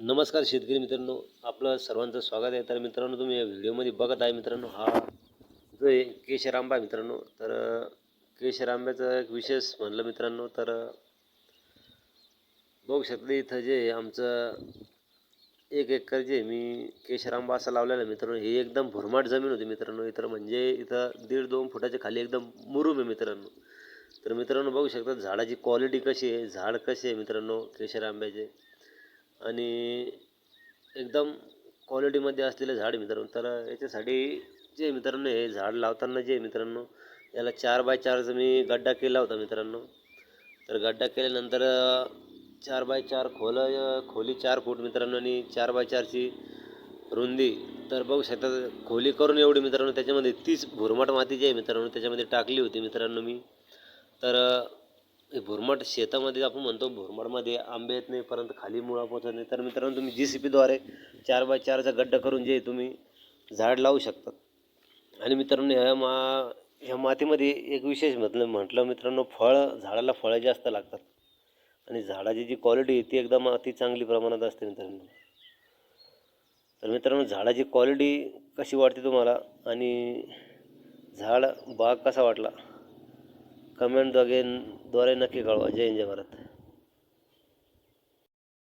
नमस्कार शेतकरी मित्रांनो आपलं सर्वांचं स्वागत आहे. तर मित्रांनो तुम्ही या व्हिडिओमध्ये बघत आहे मित्रांनो हा जो आहे केशर आंबा आहे मित्रांनो. तर केशरांब्याचं केशर आंब्याचं एक विशेष म्हणलं मित्रांनो तर बघू शकते इथं जे आमचं एक एकर जे मी केशर आंबा असा लावलेला मित्रांनो. हे एकदम भुरमाट जमीन होती मित्रांनो. इथं म्हणजे इथं दीड दोन फुटाच्या खाली एकदम मुरूम आहे मित्रांनो. तर मित्रांनो बघू शकता झाडाची क्वालिटी कशी आहे झाड कसे आहे मित्रांनो केशर आंब्याचे आणि एकदम क्वालिटीमध्ये असलेलं झाड मित्रांनो. तर याच्यासाठी जे मित्रांनो हे झाड लावताना जे मित्रांनो याला चार बाय चारचा मी गड्डा केला होता मित्रांनो. तर गड्डा केल्यानंतर चार बाय चार खोल खोली चार फूट मित्रांनो आणि चार बाय चारची रुंदी. तर बघू शकता खोली करून एवढी मित्रांनो त्याच्यामध्ये तीच भुरमाट माती जी आहे मित्रांनो त्याच्यामध्ये टाकली होती मित्रांनो मी. तर भुरमट शेतामध्ये आपण म्हणतो भुरमटमध्ये आंबे येत नाही परंतु खाली मुळा पोचत नाही. तर मित्रांनो तुम्ही जी सी पीद्वारे चार बाय चारचा गड्डा करून जे तुम्ही झाड लावू शकतात आणि मित्रांनो ह्या मा ह्या मातीमध्ये एक विशेष म्हटलं म्हटलं मित्रांनो फळ झाडाला फळं जास्त लागतात. आणि झाडाची जी क्वालिटी आहे ती एकदम अति चांगली प्रमाणात असते मित्रांनो. तर मित्रांनो झाडाची क्वालिटी कशी वाटते तुम्हाला? आणि झाड बाग कसा वाटला? કમેન્ટ વગેરે દ્વારા નક્કી કરવા. જય જય ભારત.